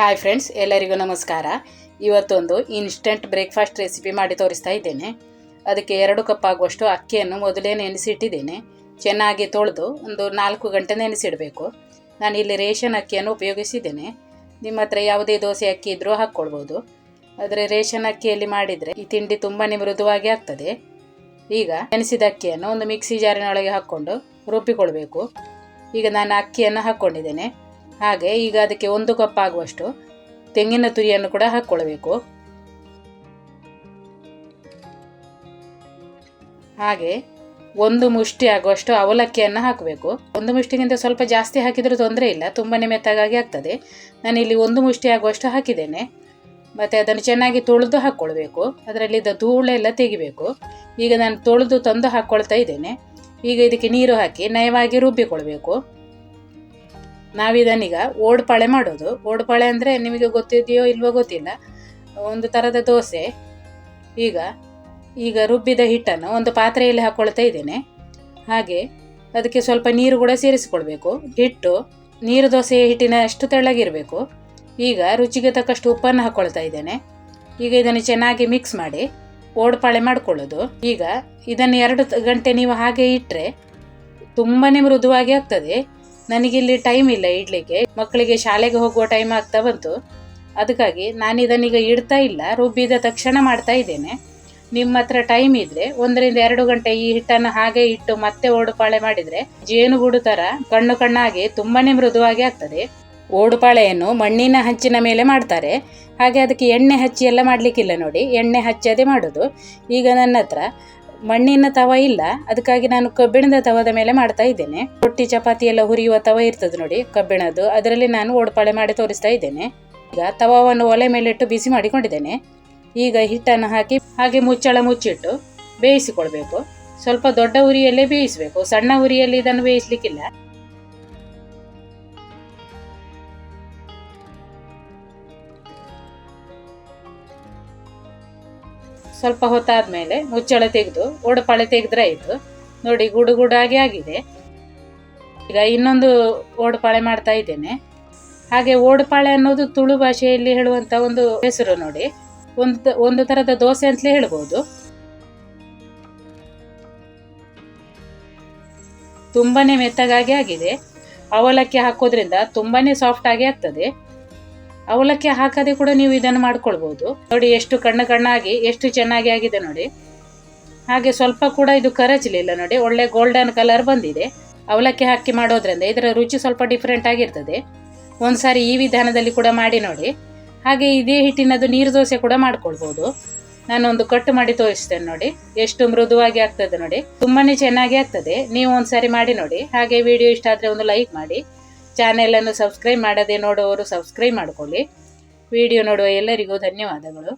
Hi friends ಎಲ್ಲರಿಗೂ ನಮಸ್ಕಾರ. ಇವತ್ತೊಂದು ಇನ್ಸ್ಟೆಂಟ್ ಬ್ರೇಕ್ಫಾಸ್ಟ್ ರೆಸಿಪಿ ಮಾಡಿ ತೋರಿಸ್ತಾ ಇದ್ದೇನೆ. ಅದಕ್ಕೆ ಎರಡು ಕಪ್ ಆಗುವಷ್ಟು ಅಕ್ಕಿಯನ್ನು ಮೊದಲೇ ನೆನೆಸಿಟ್ಟಿದ್ದೇನೆ. ಚೆನ್ನಾಗಿ ತೊಳೆದು ಒಂದು ನಾಲ್ಕು ಗಂಟೆ ನೆನೆಸಿಡಬೇಕು. ನಾನು ಇಲ್ಲಿ ರೇಷನ್ ಅಕ್ಕಿಯನ್ನು ಉಪಯೋಗಿಸಿದ್ದೇನೆ. ನಿಮ್ಮ ಹತ್ರ ಯಾವುದೇ ದೋಸೆ ಅಕ್ಕಿ ಇದ್ದರೂ ಹಾಕ್ಕೊಳ್ಬೋದು. ಆದರೆ ರೇಷನ್ ಅಕ್ಕಿಯಲ್ಲಿ ಮಾಡಿದರೆ ಈ ತಿಂಡಿ ತುಂಬಾ ಮೃದುವಾಗಿ ಆಗ್ತದೆ. ಈಗ ನೆನೆಸಿದ ಅಕ್ಕಿಯನ್ನು ಒಂದು ಮಿಕ್ಸಿ ಜಾರಿನೊಳಗೆ ಹಾಕ್ಕೊಂಡು ರುಬ್ಬಿಕೊಳ್ಬೇಕು. ಈಗ ನಾನು ಅಕ್ಕಿಯನ್ನು ಹಾಕ್ಕೊಂಡಿದ್ದೇನೆ. ಹಾಗೆ ಈಗ ಅದಕ್ಕೆ ಒಂದು ಕಪ್ ಆಗುವಷ್ಟು ತೆಂಗಿನ ತುರಿಯನ್ನು ಕೂಡ ಹಾಕ್ಕೊಳ್ಬೇಕು. ಹಾಗೆ ಒಂದು ಮುಷ್ಟಿ ಆಗುವಷ್ಟು ಅವಲಕ್ಕಿಯನ್ನು ಹಾಕಬೇಕು. ಒಂದು ಮುಷ್ಟಿಗಿಂತ ಸ್ವಲ್ಪ ಜಾಸ್ತಿ ಹಾಕಿದರೂ ತೊಂದರೆ ಇಲ್ಲ ತುಂಬಾ ಮೆತ್ತಗಾಗಿ ಆಗ್ತದೆ. ನಾನು ಇಲ್ಲಿ ಒಂದು ಮುಷ್ಟಿ ಆಗುವಷ್ಟು ಹಾಕಿದ್ದೇನೆ. ಮತ್ತು ಅದನ್ನು ಚೆನ್ನಾಗಿ ತೊಳೆದು ಹಾಕ್ಕೊಳ್ಬೇಕು. ಅದರಲ್ಲಿದ್ದ ಧೂಳೆಲ್ಲ ತೆಗಿಬೇಕು. ಈಗ ನಾನು ತೊಳೆದು ತಂದು ಹಾಕ್ಕೊಳ್ತಾ ಇದ್ದೇನೆ. ಈಗ ಇದಕ್ಕೆ ನೀರು ಹಾಕಿ ನಯವಾಗಿ ರುಬ್ಬಿಕೊಳ್ಬೇಕು. ನಾವಿದನ್ನೀಗ ಓಡ್ಪಾಳೆ ಮಾಡೋದು. ಓಡ್ಪಾಳೆ ಅಂದರೆ ನಿಮಗೆ ಗೊತ್ತಿದೆಯೋ ಇಲ್ವೋ ಗೊತ್ತಿಲ್ಲ. ಒಂದು ಥರದ ದೋಸೆ. ಈಗ ಈಗ ರುಬ್ಬಿದ ಹಿಟ್ಟನ್ನು ಒಂದು ಪಾತ್ರೆಯಲ್ಲಿ ಹಾಕ್ಕೊಳ್ತಾ ಇದ್ದೇನೆ. ಹಾಗೆ ಅದಕ್ಕೆ ಸ್ವಲ್ಪ ನೀರು ಕೂಡ ಸೇರಿಸಿಕೊಳ್ಬೇಕು. ಹಿಟ್ಟು, ನೀರು ದೋಸೆ ಹಿಟ್ಟಿನ ಅಷ್ಟು ತೆಳ್ಳಗಿರಬೇಕು. ಈಗ ರುಚಿಗೆ ತಕ್ಕಷ್ಟು ಉಪ್ಪನ್ನು ಹಾಕ್ಕೊಳ್ತಾ ಇದ್ದೇನೆ. ಈಗ ಇದನ್ನು ಚೆನ್ನಾಗಿ ಮಿಕ್ಸ್ ಮಾಡಿ ಓಡ್ಪಾಳೆ ಮಾಡ್ಕೊಳ್ಳೋದು. ಈಗ ಇದನ್ನು ಎರಡು ಗಂಟೆ ನೀವು ಹಾಗೆ ಇಟ್ಟರೆ ತುಂಬಾ ಮೃದುವಾಗಿ ಆಗ್ತದೆ. ನನಗಿಲ್ಲಿ ಟೈಮ್ ಇಲ್ಲ ಇಡ್ಲಿಕ್ಕೆ. ಮಕ್ಕಳಿಗೆ ಶಾಲೆಗೆ ಹೋಗುವ ಟೈಮ್ ಆಗ್ತಾ ಬಂತು. ಅದಕ್ಕಾಗಿ ನಾನು ಇದನ್ನೀಗ ಇಡ್ತಾ ಇಲ್ಲ. ರುಬ್ಬಿದ ತಕ್ಷಣ ಮಾಡ್ತಾ ಇದ್ದೇನೆ. ನಿಮ್ಮ ಹತ್ರ ಟೈಮ್ ಇದ್ರೆ ಒಂದರಿಂದ ಎರಡು ಗಂಟೆ ಈ ಹಿಟ್ಟನ್ನು ಹಾಗೆ ಇಟ್ಟು ಮತ್ತೆ ಓಡುಪಾಳೆ ಮಾಡಿದ್ರೆ ಜೇನುಗೂಡು ತರ ಕಣ್ಣು ಕಣ್ಣಾಗಿ ತುಂಬಾನೇ ಮೃದುವಾಗಿ ಆಗ್ತದೆ. ಓಡುಪಾಳೆಯನ್ನು ಮಣ್ಣಿನ ಹಂಚಿನ ಮೇಲೆ ಮಾಡ್ತಾರೆ. ಹಾಗೆ ಅದಕ್ಕೆ ಎಣ್ಣೆ ಹಚ್ಚಿ ಎಲ್ಲ ಮಾಡಲಿಕ್ಕಿಲ್ಲ ನೋಡಿ. ಎಣ್ಣೆ ಹಚ್ಚದೇ ಮಾಡೋದು. ಈಗ ನನ್ನ ಹತ್ರ ಮಣ್ಣಿನ ತವ ಇಲ್ಲ. ಅದಕ್ಕಾಗಿ ನಾನು ಕಬ್ಬಿಣದ ತವದ ಮೇಲೆ ಮಾಡ್ತಾ ಇದ್ದೇನೆ. ರೊಟ್ಟಿ, ಚಪಾತಿ ಎಲ್ಲ ಹುರಿಯುವ ತವ ಇರ್ತದೆ ನೋಡಿ, ಕಬ್ಬಿಣದ್ದು. ಅದರಲ್ಲಿ ನಾನು ಓಡ್ಪಾಳೆ ಮಾಡಿ ತೋರಿಸ್ತಾ ಇದ್ದೇನೆ. ಈಗ ತವವನ್ನು ಒಲೆ ಮೇಲಿಟ್ಟು ಬಿಸಿ ಮಾಡಿಕೊಂಡಿದ್ದೇನೆ. ಈಗ ಹಿಟ್ಟನ್ನು ಹಾಕಿ, ಹಾಗೆ ಮುಚ್ಚಳ ಮುಚ್ಚಿಟ್ಟು ಬೇಯಿಸಿಕೊಳ್ಬೇಕು. ಸ್ವಲ್ಪ ದೊಡ್ಡ ಉರಿಯಲ್ಲೇ ಬೇಯಿಸಬೇಕು. ಸಣ್ಣ ಉರಿಯಲ್ಲಿ ಇದನ್ನು ಬೇಯಿಸ್ಲಿಕ್ಕಿಲ್ಲ. ಸ್ವಲ್ಪ ಹೊತ್ತಾದ್ಮೇಲೆ ಮುಚ್ಚಳ ತೆಗೆದು, ಓಡಪಾಳೆ ತೆಗೆದ್ರೆ ಆಯಿತು. ನೋಡಿ, ಗುಡು ಗುಡಾಗಿ ಆಗಿದೆ. ಈಗ ಇನ್ನೊಂದು ಓಡಪಾಳೆ ಮಾಡ್ತಾ ಇದ್ದೇನೆ. ಹಾಗೆ ಓಡಪಾಳೆ ಅನ್ನೋದು ತುಳು ಭಾಷೆಯಲ್ಲಿ ಹೇಳುವಂಥ ಒಂದು ಹೆಸರು ನೋಡಿ. ಒಂದು ಒಂದು ಥರದ ದೋಸೆ ಅಂತಲೇ ಹೇಳ್ಬೋದು. ತುಂಬಾ ಮೆತ್ತಗಾಗಿ ಆಗಿದೆ. ಅವಲಕ್ಕಿ ಹಾಕೋದ್ರಿಂದ ತುಂಬಾ ಸಾಫ್ಟ್ ಆಗಿ ಆಗ್ತದೆ. ಅವಲಕ್ಕಿ ಹಾಕದೆ ಕೂಡ ನೀವು ಇದನ್ನು ಮಾಡ್ಕೊಳ್ಬೋದು. ನೋಡಿ ಎಷ್ಟು ಕಣ್ಣು ಕಣ್ಣಾಗಿ, ಎಷ್ಟು ಚೆನ್ನಾಗಿ ಆಗಿದೆ ನೋಡಿ. ಹಾಗೆ ಸ್ವಲ್ಪ ಕೂಡ ಇದು ಕರಚಲಿಲ್ಲ ನೋಡಿ, ಒಳ್ಳೆ ಗೋಲ್ಡನ್ ಕಲರ್ ಬಂದಿದೆ. ಅವಲಕ್ಕಿ ಹಾಕಿ ಮಾಡೋದ್ರಿಂದ ಇದರ ರುಚಿ ಸ್ವಲ್ಪ ಡಿಫ್ರೆಂಟ್ ಆಗಿರ್ತದೆ. ಒಂದ್ಸಾರಿ ಈ ವಿಧಾನದಲ್ಲಿ ಕೂಡ ಮಾಡಿ ನೋಡಿ. ಹಾಗೆ ಇದೇ ಹಿಟ್ಟಿನದು ನೀರು ದೋಸೆ ಕೂಡ ಮಾಡ್ಕೊಳ್ಬಹುದು ನಾನೊಂದು ಕಟ್ ಮಾಡಿ ತೋರಿಸ್ತೇನೆ ನೋಡಿ. ಎಷ್ಟು ಮೃದುವಾಗಿ ಆಗ್ತದೆ ನೋಡಿ. ತುಂಬಾನೇ ಚೆನ್ನಾಗಿ ಆಗ್ತದೆ. ನೀವು ಒಂದ್ಸಾರಿ ಮಾಡಿ ನೋಡಿ. ಹಾಗೆ ವಿಡಿಯೋ ಇಷ್ಟ ಆದರೆ ಒಂದು ಲೈಕ್ ಮಾಡಿ. ಚಾನೆಲನ್ನು ಸಬ್ಸ್ಕ್ರೈಬ್ ಮಾಡದೆ ನೋಡುವವರು ಸಬ್ಸ್ಕ್ರೈಬ್ ಮಾಡಿಕೊಳ್ಳಿ. ವಿಡಿಯೋ ನೋಡುವ ಎಲ್ಲರಿಗೂ ಧನ್ಯವಾದಗಳು.